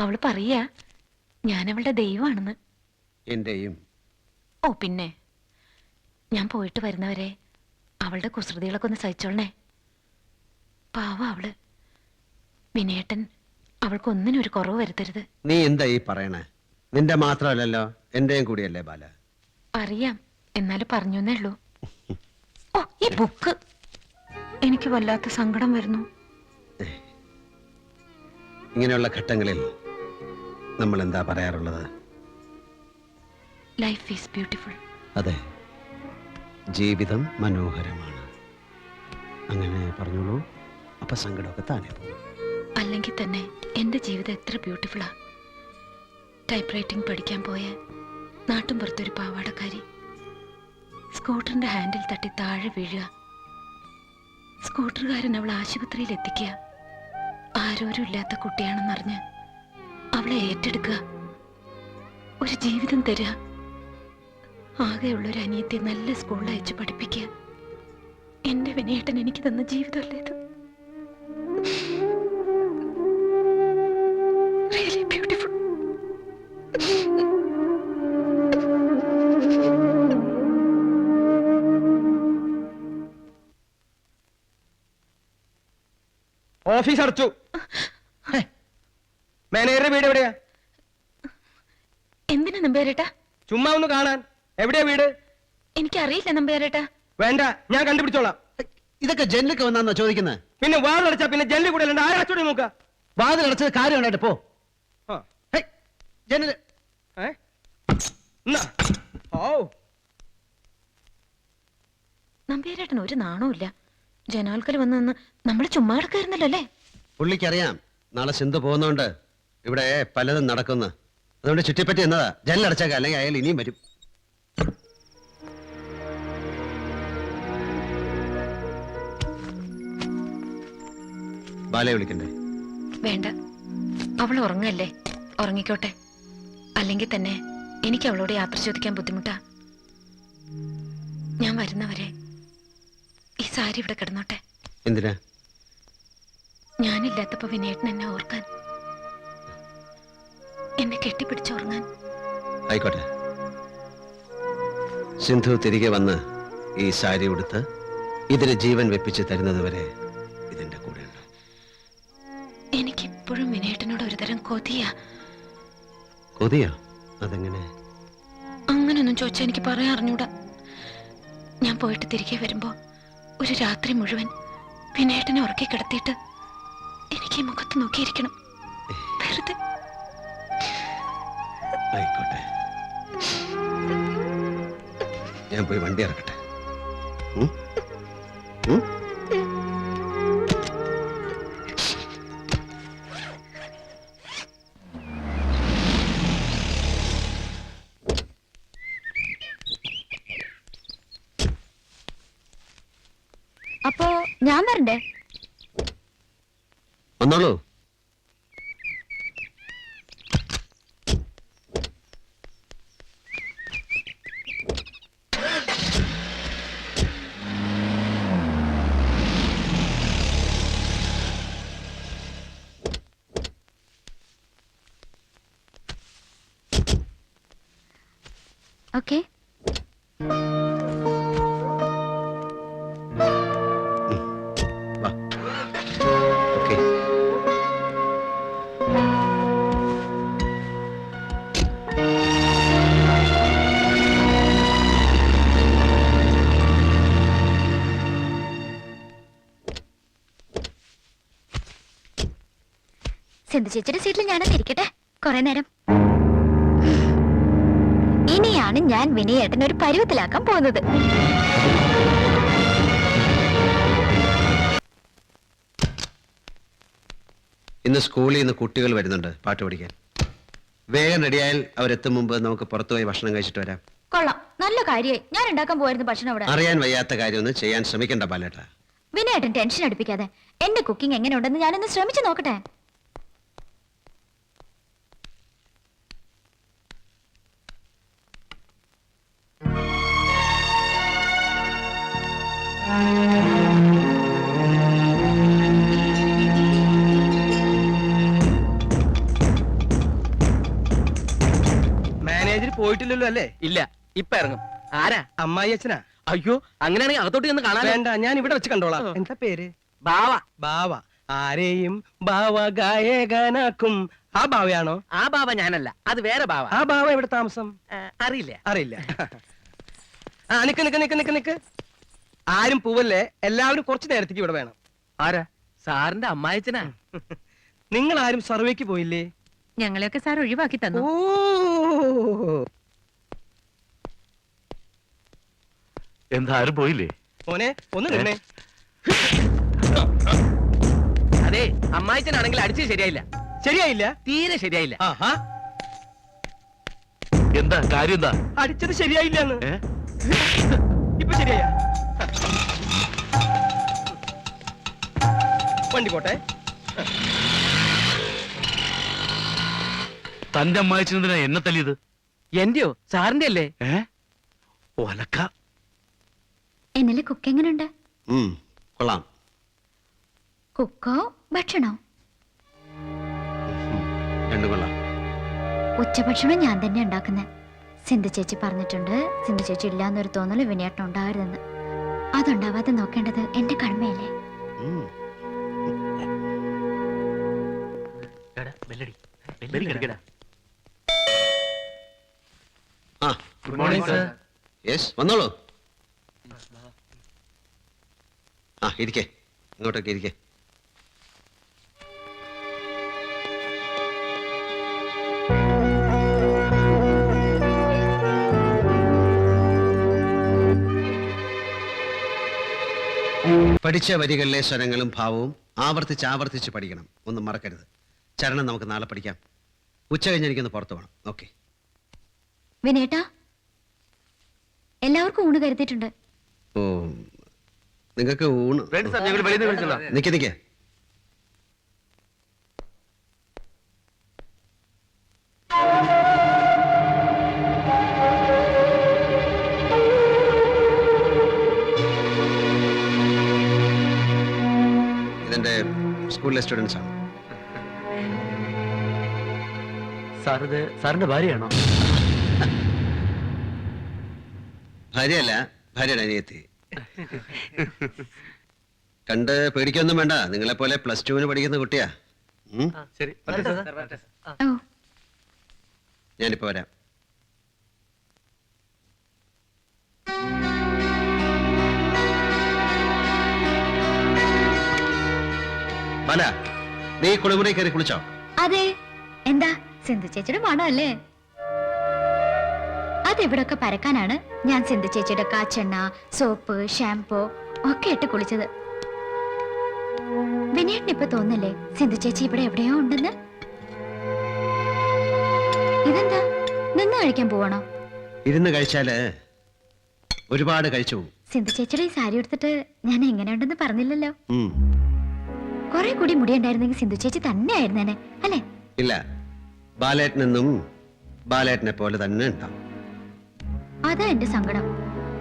അവൾ പറയാ ഞാൻ അവളുടെ ദൈവമാണെന്ന്. എന്റെയും. ഓ പിന്നെ. ഞാൻ പോയിട്ട് വരുന്നവരെ അവളുടെ കുസൃതികളൊക്കെ ഒന്ന് സഹിച്ചോളണേ. പാവ അവൾ. വിനയേട്ടൻ അവൾക്കൊന്നിനും ഒരു കുറവ് വരുത്തരുത്. നീ എന്താ ഈ പറയണേ? നിന്റെ മാത്രമല്ലല്ലോ എന്റെയും കൂടിയല്ലേ ബാല? അറിയാം എന്നാലും പറഞ്ഞു ഉള്ളൂ. ഓ ഈ ബുക്ക്. എനിക്ക് വല്ലാത്ത സങ്കടം വരുന്നു. ഇങ്ങനെയുള്ള ഘട്ടങ്ങളിൽ നമ്മൾ എന്താ പറയാറുള്ളത്? ലൈഫ് ഈസ് ബ്യൂട്ടിഫുൾ അതെ. ജീവിതം മനോഹരമാണ്. അങ്ങനെ പറഞ്ഞോളൂ. അപ്പൊ സങ്കടമൊക്കെ താനേ പോകും. അല്ലെങ്കിൽ തന്നെ എന്റെ ജീവിതം എത്ര ബ്യൂട്ടിഫുള്ളാ ടൈപ്പ് റൈറ്റിംഗ് പഠിക്കാൻ പോയ നാട്ടും പുറത്തൊരു പാവാടക്കാരി സ്കൂട്ടറിന്റെ ഹാൻഡിൽ തട്ടി താഴെ വീഴുക. സ്കൂട്ടറുകാരൻ അവൾ ആശുപത്രിയിൽ എത്തിക്കുക. ആരോരും ഇല്ലാത്ത കുട്ടിയാണെന്നറിഞ്ഞ് അവളെ ഏറ്റെടുക്കുക. ഒരു ജീവിതം തരിക. ആകെയുള്ളൊരു അനിയത്തെ നല്ല സ്കൂളിൽ അയച്ച് പഠിപ്പിക്കുക. എന്റെ വിനയേട്ടൻ എനിക്ക് തന്ന ജീവിതമല്ലേ ഇത്. ഓഫീസ് അടച്ചു. മാനേജറുടെ വീട് എവിടെയാ? എന്തിനാ നമ്പ്യാരേട്ടാ? ചുമ്മാ ഒന്ന് കാണാൻ. എവിടെയാ വീട്? എനിക്കറിയില്ല നമ്പ്യാരേട്ടാ. വേണ്ട ഞാൻ കണ്ടുപിടിച്ചോളാം. ഇതൊക്കെ ജനലൊക്കെ വന്നാന്നോ ചോദിക്കുന്നത് പിന്നെ വാതിലടച്ചാ പിന്നെ ജനലിൽ കൂടെ അല്ലാണ്ട് ആരാച്ചോടെ നോക്ക? വാതിലടച്ചത് കാര്യം ഉണ്ടായിട്ട് പോ ഹേയ്, ജനൽ. ഓ നമ്പ്യാരേട്ടൻ ഒരു നാണവുമില്ല ജനാൽക്കൽ വന്നു നിന്ന് നമ്മൾ ചുമ്മാ കിടക്കായിരുന്നല്ലോ അല്ലേ? പുള്ളിക്കറിയാം. നാളെ ചിന്ത പോകുന്നോണ്ട് ഇവിടെ പലതും നടക്കുന്നു. അതുകൊണ്ട് ചുറ്റിപ്പറ്റി എന്നതാ ജനലടച്ചേക്ക അല്ലെങ്കിൽ അയാൾ ഇനിയും വരും. ബാലയെ വിളിക്കണ്ടേ? വേണ്ട. അവൾ ഉറങ്ങല്ലേ? ഉറങ്ങിക്കോട്ടെ. അല്ലെങ്കിൽ തന്നെ എനിക്ക് അവളോട് യാത്ര ചോദിക്കാൻ ബുദ്ധിമുട്ടാ. ഞാൻ വരുന്നവരെ ഈ സാരി ഇവിടെ കിടന്നോട്ടെ. എന്തിനാ? ഞാനില്ലാത്തപ്പോ വിനയേട്ടൻ എന്നെ ഓർക്കാൻ എന്നെ കെട്ടിപ്പിടിച്ചുറങ്ങാൻ ആയിക്കോട്ടെ. സിന്ധു തിരികെ വന്ന് ഈ സാരി ഉടുത്ത് ഇതിന് ജീവൻ വെപ്പിച്ച് തരുന്നതുവരെ ഇതിന്റെ കൂടെ എനിക്കിപ്പോഴും വിനേട്ടനോട് ഒരുതരം കൊതിയ. കൊതിയോ? അതെങ്ങനെ? അങ്ങനൊന്നും ചോദിച്ചാൽ എനിക്ക് പറയാൻ അറിഞ്ഞൂടാ. ഞാൻ പോയിട്ട് തിരികെ വരുമ്പോ ഒരു രാത്രി മുഴുവൻ വിനേട്ടനെ ഉറക്കി കിടത്തിയിട്ട് എനിക്ക് ഈ മുഖത്ത് നോക്കിയിരിക്കണം. ആയിക്കോട്ടെ. ഞാൻ പോയി വണ്ടി ഇറക്കട്ടെ? അപ്പോ ഞാൻ വരണ്ടേ? വന്നോളൂ. ഓക്കെ. സിന്ധു ചേച്ചിയുടെ സീറ്റിൽ ഞാനൊന്ന് ഇരിക്കട്ടെ? കുറെ നേരം. ഇനിയാണ് ഞാൻ വിനയേട്ടൻ ഒരു പരുവത്തിലാക്കാൻ പോകുന്നത്. ഇന്ന് സ്കൂളിൽ നിന്ന് കുട്ടികൾ വരുന്നുണ്ട് പാട്ട് പഠിക്കാൻ. വേഗം റെഡിയായാൽ അവരെത്തും മുമ്പ് നമുക്ക് പുറത്തുപോയി ഭക്ഷണം കഴിച്ചിട്ട് വരാം. കൊള്ളാം. നല്ല കാര്യമായി. ഞാൻ ഉണ്ടാക്കാൻ പോയിരുന്നു ഭക്ഷണം അവിടെ. അറിയാൻ വയ്യാത്ത കാര്യമൊന്നും ചെയ്യാൻ ശ്രമിക്കണ്ട പാലേട്ടാ വിനയേട്ടൻ ടെൻഷൻ അടിപ്പിക്കാതെ. എന്റെ കുക്കിംഗ് എങ്ങനെയുണ്ടെന്ന് ഞാനൊന്ന് ശ്രമിച്ചു നോക്കട്ടെ. പോയിട്ടില്ലല്ലോ അല്ലേ? ഇല്ല ഇപ്പൊ ഇറങ്ങും. ആരാ? അമ്മായി അച്ഛനാ. അയ്യോ അങ്ങനെയാണെങ്കിൽ അകത്തോട്ട് ചെന്ന് കാണാൻ വേണ്ട ഞാൻ ഇവിടെ വെച്ച് കണ്ടോളാം. എന്താ പേര്? ബാവ. ബാവ. ആരെയും ബാവ ഗായകനാക്കും ആ ബാവയാണോ? ആ ബാവ ഞാനല്ല അത് വേറെ ബാവ. ആ ബാവ എവിടെ താമസം? അറിയില്ല. അറിയില്ല. ആ നിക്ക് നിക്ക് നിക്ക് നിക്ക് നിക്ക്. ആരും പൂവല്ലേ എല്ലാവരും കുറച്ച് നേരത്തേക്ക് ഇവിടെ വേണം. ആരാ? സാറിന്റെ അമ്മായച്ചനാ നിങ്ങൾ ആരും സർവേക്ക് പോയില്ലേ? ഞങ്ങളെയൊക്കെ സാർ ഒഴിവാക്കി തന്നു. എന്താരും എന്താ ആരും പോയില്ലേ? മോനെ ഒന്ന് നിന്നെ. അതെ അമ്മായിച്ചനാണെങ്കിൽ അടിച്ചത് ശരിയായില്ല. ശരിയായില്ല? തീരെ ശരിയായില്ല. ആഹാ. എന്താ കാര്യം എന്താ? അടിച്ചത് ശരിയായില്ല ഏ? ഇപ്പൊ ശരിയായ. വണ്ടി പോട്ടെ. തന്റെ അമ്മായച്ചനെന്തിനാ എന്നെ തല്ലിയത്? എന്റെയോ? സാറിന്റെ അല്ലേ ഏ? ഒലക്ക. എന്നിലെ കുക്ക് എങ്ങനെയുണ്ട് ഉം, കൊള്ളാം. കുക്കോ ഭക്ഷണോ? രണ്ടും കൊള്ളാം. ഉച്ചഭക്ഷണം ഞാൻ തന്നെ ഉണ്ടാക്കുന്നത് സിന്ധു ചേച്ചി പറഞ്ഞിട്ടുണ്ട് സിന്ധു ചേച്ചി ഇല്ലാന്നൊരു തോന്നൽ വിനയേട്ടം ഉണ്ടാകരുതെന്ന്. അതുണ്ടാവാതെ നോക്കേണ്ടത് എന്റെ കടമയല്ലേ? ഉം. ആ ഗുഡ് മോർണിംഗ് സർ യെസ് വന്നോളൂ. ആ ഇരിക്കേ. ഇങ്ങോട്ടൊക്കെ ഇരിക്കേ. പഠിച്ച വരികളിലെ സ്വരങ്ങളും ഭാവവും ആവർത്തിച്ച് ആവർത്തിച്ച് പഠിക്കണം. ഒന്നും മറക്കരുത്. ചരണം നമുക്ക് നാളെ പഠിക്കാം. ഉച്ച കഴിഞ്ഞ് എനിക്കൊന്ന് പുറത്തു പോകണം ഓക്കെ. വിനയേട്ടാ എല്ലാവർക്കും ഊണ് കരുതിയിട്ടുണ്ട്. ഓ നിങ്ങൾക്ക് ഊണ് വേണ്ട സാർ ഞങ്ങൾ വെളിയിൽ നിന്ന് വിളിച്ചോളാം നിക്ക് നിക്ക്. ഇതെന്റെ സ്കൂളിലെ സ്റ്റുഡൻസ് ആണ്. സാർ ഇത് സാറിന്റെ ഭാര്യയാണോ? ഭാര്യയല്ല ഭാര്യയുടെ അനിയത്തി. കണ്ട് പേടിക്കൊന്നും വേണ്ട. നിങ്ങളെ പോലെ പ്ലസ് ടുവിന് പഠിക്കുന്ന കുട്ടിയാ. ഉം? ശരി. ഓ. ഞാനിപ്പോ വരാം. ബാല നീ കുളിമുറി കയറി കുളിച്ചോ? അതെ. എന്താ? സിന്ധു ചേച്ചിയുടെ മണം അല്ലേ അതെവിടൊക്കെ പരക്കാനാണ് ഞാൻ സിന്ധു ചേച്ചിയുടെ കാച്ചെണ്ണ സോപ്പ് ഷാംപൂ ഒക്കെ ഇട്ട് കുളിച്ചത്. വിനയേട്ടന് ഇപ്പൊ തോന്നല്ലേ സിന്ധു ചേച്ചി ഇവിടെ എവിടെയോ ഉണ്ടെന്ന്? ഇതെന്താ? നിന്ന് കഴിക്കാൻ പോവാണോ? ഇരുന്ന് കഴിച്ചാൽ ഒരുപാട് കഴിച്ചു സിന്ധു ചേച്ചിയുടെ ഈ സാരി എടുത്തിട്ട് ഞാൻ എങ്ങനെയുണ്ടെന്ന് പറഞ്ഞില്ലല്ലോ. കൊറേ കുറെ കൂടി മുടിയുണ്ടായിരുന്നെങ്കിൽ സിന്ധു ചേച്ചി തന്നെ ആയിരുന്നേനെ അല്ലേ? ഇല്ല. ബാലേട്ടനെന്നും ബാലേട്ടനെ പോലെ തന്നെ ഉണ്ടാവും. അതാ എന്റെ സങ്കടം.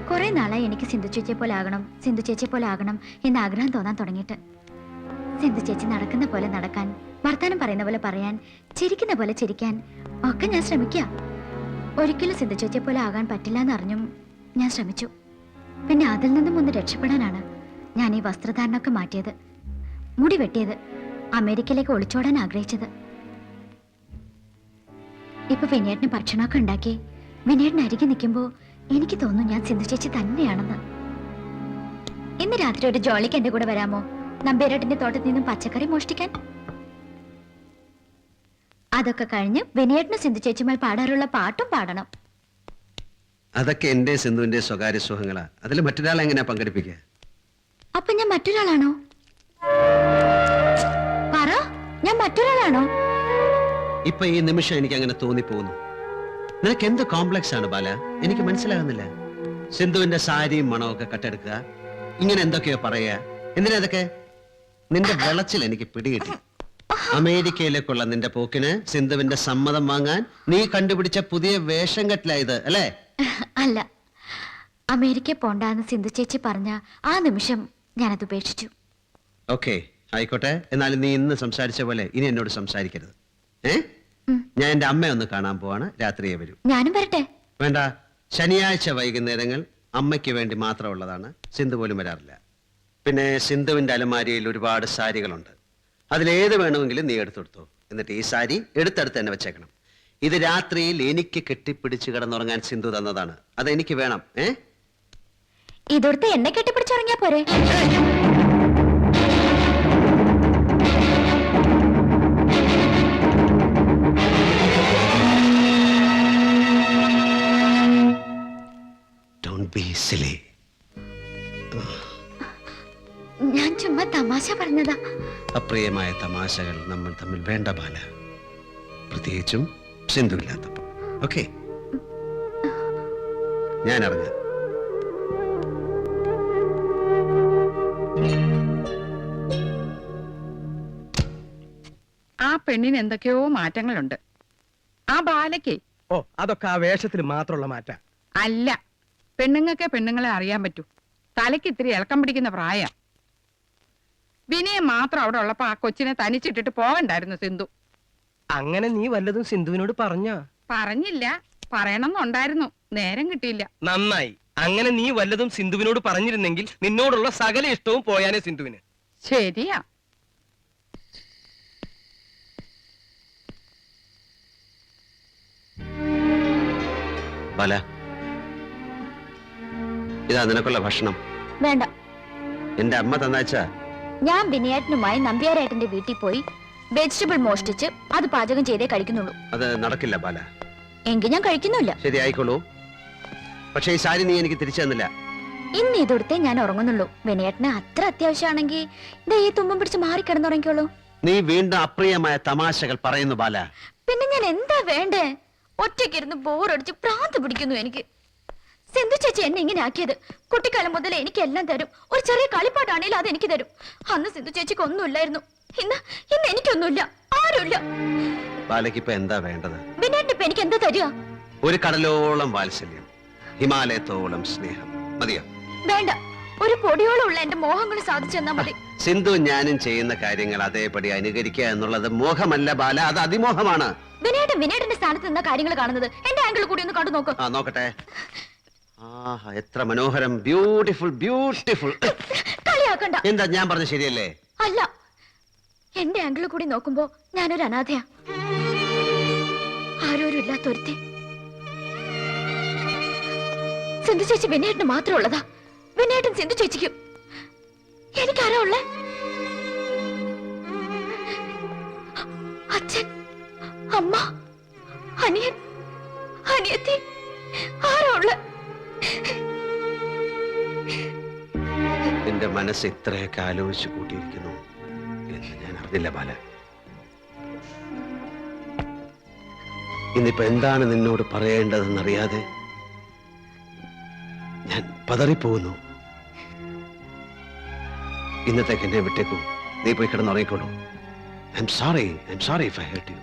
കുറെ നാളായി എനിക്ക് സിന്ധു ചേച്ചിയെ പോലെ ആകണം സിന്ധു ചേച്ചിയെ പോലെ ആകണം എന്ന് ആഗ്രഹം തോന്നാൻ തുടങ്ങിയിട്ട്. സിന്ധു ചേച്ചി നടക്കുന്ന പോലെ നടക്കാൻ വർത്താനം പറയുന്ന പോലെ പറയാൻ ചിരിക്കുന്ന പോലെ ചിരിക്കാൻ ഒക്കെ ഞാൻ ശ്രമിക്കുക ഒരിക്കലും സിന്ധു ചേച്ചിയെ പോലെ ആകാൻ പറ്റില്ല എന്നറിഞ്ഞും ഞാൻ ശ്രമിച്ചു. പിന്നെ അതിൽ നിന്നും ഒന്ന് രക്ഷപ്പെടാനാണ് ഞാൻ ഈ വസ്ത്രധാരണമൊക്കെ മാറ്റിയത്. മുടി വെട്ടിയത് അമേരിക്കയിലേക്ക് ഒളിച്ചോടാൻ ആഗ്രഹിച്ചത്. ഇപ്പൊ വിനയേട്ടന് ഭക്ഷണമൊക്കെ ഉണ്ടാക്കി വിനയേട്ടന് അരികെ നിൽക്കുമ്പോ എനിക്ക് തോന്നുന്നു ഞാൻ സിന്ധു ചേച്ചി തന്നെയാണെന്ന്. ഇന്ന് രാത്രി ഒരു ജോളിക്ക് എന്റെ കൂടെ വരാമോ? നമ്പേരട്ടിന്റെ തോട്ടത്തിൽ നിന്നും പച്ചക്കറി മോഷ്ടിക്കാൻ? അതൊക്കെ കഴിഞ്ഞ് വിനയേട്ടന് സിന്ധു ചേച്ചിയുമായി പാടാറുള്ള പാട്ടും പാടണം. അതൊക്കെ എന്റെ സിന്ധുവിന്റെ സ്വകാര്യ സുഖങ്ങളാ. അതിൽ മറ്റൊരാളെ എങ്ങനെയാ പങ്കെടുപ്പിക്കുക? അപ്പൊ ഞാൻ മറ്റൊരാളാണോ? പറ ഞാൻ മറ്റൊരാളാണോ? ഇപ്പൊ ഈ നിമിഷം എനിക്ക് അങ്ങനെ തോന്നിപ്പോകുന്നു. നിനക്ക് എന്ത് കോംപ്ലക്സ് ആണ് ബാല? എനിക്ക് മനസ്സിലാകുന്നില്ല. സിന്ധുവിന്റെ സാരിയും മണമൊക്കെ കട്ടെടുക്കുക. ഇങ്ങനെ എന്തൊക്കെയോ പറയുക. എന്തിനാ ഇതൊക്കെ? നിന്റെ വിളച്ചിൽ എനിക്ക് പിടികിട്ടി. അമേരിക്കയിലേക്കുള്ള നിന്റെ പോക്കിന് സിന്ധുവിന്റെ സമ്മതം വാങ്ങാൻ നീ കണ്ടുപിടിച്ച പുതിയ വേഷം കെട്ടിലായത് അല്ലേ? അല്ല. അമേരിക്ക പോണ്ടാന്ന് സിന്ധു ചേച്ചി പറഞ്ഞ ആ നിമിഷം ഞാനത് ഉപേക്ഷിച്ചു. ഓക്കെ ആയിക്കോട്ടെ. എന്നാലും നീ ഇന്ന് സംസാരിച്ച പോലെ ഇനി എന്നോട് സംസാരിക്കരുത്. ഏ? ഉം. ഞാൻ എന്റെ അമ്മയെ ഒന്ന് കാണാൻ പോവാണ്. രാത്രിയെ വരും. ഞാനും വരട്ടെ. വേണ്ട. ശനിയാഴ്ച വൈകുന്നേരങ്ങൾ അമ്മയ്ക്ക് വേണ്ടി മാത്രമുള്ളതാണ്. സിന്ധു പോലും വരാറില്ല. പിന്നെ സിന്ധുവിന്റെ അലമാരിയിൽ ഒരുപാട് സാരികളുണ്ട്. അതിലേത് വേണമെങ്കിലും നീ എടുത്തെടുത്തോ എന്നിട്ട് ഈ സാരി എടുത്തെടുത്ത് തന്നെ വെച്ചേക്കണം. ഇത് രാത്രിയിൽ എനിക്ക് കെട്ടിപ്പിടിച്ച് കിടന്നുറങ്ങാൻ സിന്ധു തന്നതാണ്. അത് എനിക്ക് വേണം ഏ? ഇതൊടുത്ത് എന്നെ കെട്ടിപ്പിടിച്ചിറങ്ങിയാ പോരെ? ബി ഞാൻ ചുമ്മാ തമാശ പറഞ്ഞതാ. അപ്രിയമായ തമാശകൾ നമ്മൾ തമ്മിൽ വേണ്ട ബാല. പ്രത്യേകിച്ചും സിന്ധു ഇല്ലാത്തപ്പോൾ ഓക്കെ. ഞാൻ അറിഞ്ഞ ആ പെണ്ണിന് എന്തൊക്കെയോ മാറ്റങ്ങളുണ്ട്. ആ ബാലയ്ക്ക് ഓ അതൊക്കെ ആ വേഷത്തിൽ മാത്രമുള്ള മാറ്റ. അല്ല. പെണ്ണുങ്ങൾക്ക് പെണ്ണുങ്ങളെ അറിയാൻ പറ്റൂ. തലയ്ക്ക് ഇത്തിരി ഇളക്കം പിടിക്കുന്ന പ്രായം. വിനയം മാത്രം അവിടെ ഉള്ളപ്പോ ആ കൊച്ചിനെ തനിച്ചിട്ടിട്ട് പോകണ്ടായിരുന്നു സിന്ധു. അങ്ങനെ നീ വല്ലതും സിന്ധുവിനോട് പറഞ്ഞോ? പറഞ്ഞില്ല. പറയണമെന്നുണ്ടായിരുന്നു. നേരം കിട്ടിയില്ല. നന്നായി. അങ്ങനെ നീ വല്ലതും സിന്ധുവിനോട് പറഞ്ഞിരുന്നെങ്കിൽ നിന്നോടുള്ള സകല ഇഷ്ടവും പോയാനേ സിന്ധുവിന്. ശരിയാ. ബാല ഇതാ നിനക്കുള്ള ഭക്ഷണം. വേണ്ട. എന്റെ അമ്മ തന്നാച്ച ഞാൻ വിനയേട്ടനുമായി നമ്പ്യാരേട്ടന്റെ വീട്ടിൽ പോയി വെജിറ്റബിൾ മോഷ്ടിച്ച് അത് പാചകം ചെയ്തേ കഴിക്കുന്നുള്ളൂ. അത് നടക്കില്ല ബാല. എങ്കിൽ ഞാൻ കഴിക്കുന്നില്ല. ശരി ആയിക്കോളൂ. പക്ഷേ ഈ സാരി നീ എനിക്ക് തിരിച്ചു തന്നില്ല. ഇന്ന് ഇതൊടുത്തേ ഞാൻ ഉറങ്ങുന്നുള്ളൂ. വിനയേട്ടന് അത്ര അത്യാവശ്യമാണെങ്കിൽ ദേ ഈ തുമ്പം പിടിച്ച് മാറി കിടന്നുറങ്ങിക്കോളൂ നീ വീണ്ടും അപ്രിയമായ തമാശകൾ പറയുന്നു ബാല. പിന്നെ ഞാൻ എന്താ വേണ്ടേ? ഒറ്റയ്ക്കിരുന്ന് ബോറടിച്ച് പ്രാന്ത് പിടിക്കുന്നു എനിക്ക്. സിന്ധു ചേച്ചി എന്നെ ഇങ്ങനെ ആക്കിയത് കുട്ടിക്കാലം മുതൽ എനിക്ക് എല്ലാം തരും. ഒരു ചെറിയ കളിപ്പാട്ടാണേലും അത് എനിക്ക് തരും. അന്ന് സിന്ധു ചേച്ചിക്ക് ഒന്നുമില്ലായിരുന്നു. ഇന്ന് ഇന്ന് എനിക്കൊന്നുമില്ല. ആരുമില്ല. ബാലയ്ക്ക് എന്താ വേണ്ടത്? വിനേട്ടൻ ഇപ്പൊ എനിക്ക് എന്താ തരിക? ഒരു കടലോളം വാത്സല്യം ഹിമാലയത്തോളം സ്നേഹം. മതിയോ? വേണ്ട. ഒരു പൊടിയോളം ഉള്ള എന്റെ മോഹങ്ങൾ സാധിച്ചെന്നാ മതി. സിന്ധു ഞാനും ചെയ്യുന്ന കാര്യങ്ങൾ അതേപടി അനുകരിക്കുക എന്നുള്ളത് മോഹമല്ല ബാല അത് അതിമോഹമാണ്. വിനേട്ടൻ വിനേട്ടന്റെ സ്ഥാനത്ത് നിന്ന കാര്യങ്ങൾ കാണുന്നത്. എന്റെ ആംഗിൾ കൂടി ഒന്ന് കണ്ടു നോക്ക്. ആ നോക്കട്ടെ. ആഹാ എത്ര മനോഹരം. ബ്യൂട്ടിഫുൾ ബ്യൂട്ടിഫുൾ കളിയാക്കണ്ട. എന്താ ഞാൻ പറഞ്ഞ ശരിയല്ലേ? അല്ല. എന്റെ ആംഗിൾ കൂടി നോക്കുമ്പോ ഞാനൊരു അനാഥയാ. ആരോരും ഇല്ലാത്ത ഒരുത്തി സിന്ധു ചേച്ചി വിനയേട്ടന് മാത്രം ഉള്ളതാ വിനയേട്ടൻ സിന്ധു ചേച്ചിക്കും. എനിക്കാരാ ഉള്ളേ? മനസ്സ് ഇത്രയൊക്കെ ആലോചിച്ച് കൂട്ടിയിരിക്കുന്നു എന്ന് ഞാൻ അറിഞ്ഞില്ല ബാല ഇന്നിപ്പോ എന്താണ് നിന്നോട് പറയേണ്ടതെന്നറിയാതെ ഞാൻ പതറിപ്പോകുന്നു. ഇന്നത്തേക്ക് എന്നെ വിട്ടേക്കൂ. നീ പോയി കിടന്നുറങ്ങിക്കോളൂ. I am sorry I am sorry if I hurt you